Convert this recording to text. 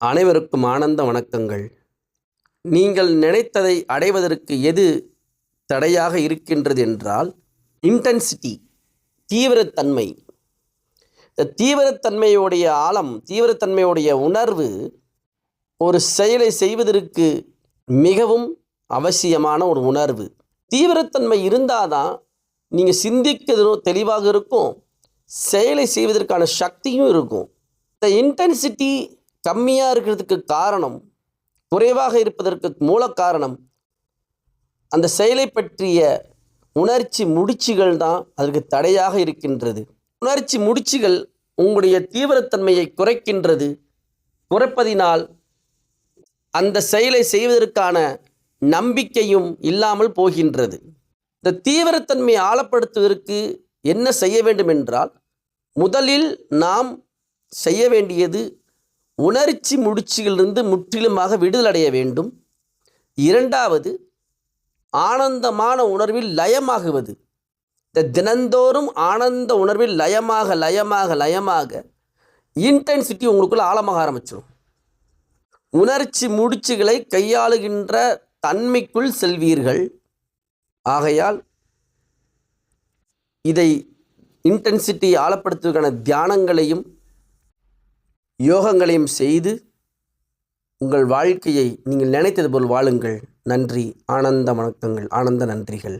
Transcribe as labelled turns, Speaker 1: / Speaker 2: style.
Speaker 1: அனைவருக்கும் ஆனந்த வணக்கங்கள். நீங்கள் நினைத்ததை அடைவதற்கு எது தடையாக இருக்கின்றது என்றால் இன்டென்சிட்டி தீவிரத்தன்மை. இந்த தீவிரத்தன்மையுடைய ஆழம் தீவிரத்தன்மையுடைய உணர்வு ஒரு செயலை செய்வதற்கு மிகவும் அவசியமான ஒரு உணர்வு. தீவிரத்தன்மை இருந்தால் தான் நீங்கள் சிந்திக்கிறதும் தெளிவாக இருக்கும். செயலை செய்வதற்கான சக்தியும் இருக்கும். இந்த இன்டென்சிட்டி கம்மியாக இருக்கிறதுக்கு காரணம் குறைவாக இருப்பதற்கு மூல காரணம் அந்த செயலை பற்றிய உணர்ச்சி முடிச்சுகள் தான் அதற்கு தடையாக இருக்கின்றது. உணர்ச்சி முடிச்சுகள் உங்களுடைய தீவிரத்தன்மையை குறைக்கின்றது. குறைப்பதினால் அந்த செயலை செய்வதற்கான நம்பிக்கையும் இல்லாமல் போகின்றது. இந்த தீவிரத்தன்மையை ஆழப்படுத்துவதற்கு என்ன செய்ய வேண்டும் என்றால் முதலில் நாம் செய்ய வேண்டியது உணர்ச்சி முடிச்சியிலிருந்து முற்றிலுமாக விடுதலடைய வேண்டும். இரண்டாவது ஆனந்தமான உணர்வில் லயமாகுவது. இந்த தினந்தோறும் ஆனந்த உணர்வில் லயமாக லயமாக லயமாக இன்டென்சிட்டி உங்களுக்குள்ளே ஆழமாக ஆரம்பிச்சிடும் உணர்ச்சி முடிச்சுகளை கையாளுகின்ற தன்மைக்குள் செல்வீர்கள். ஆகையால் இதை இன்டென்சிட்டி ஆழப்படுத்துவதற்கான தியானங்களையும் யோகங்களையும் செய்து உங்கள் வாழ்க்கையை நீங்கள் நினைத்தது போல் வாழுங்கள். நன்றி. ஆனந்த வணக்கங்கள் ஆனந்த நன்றிகள்.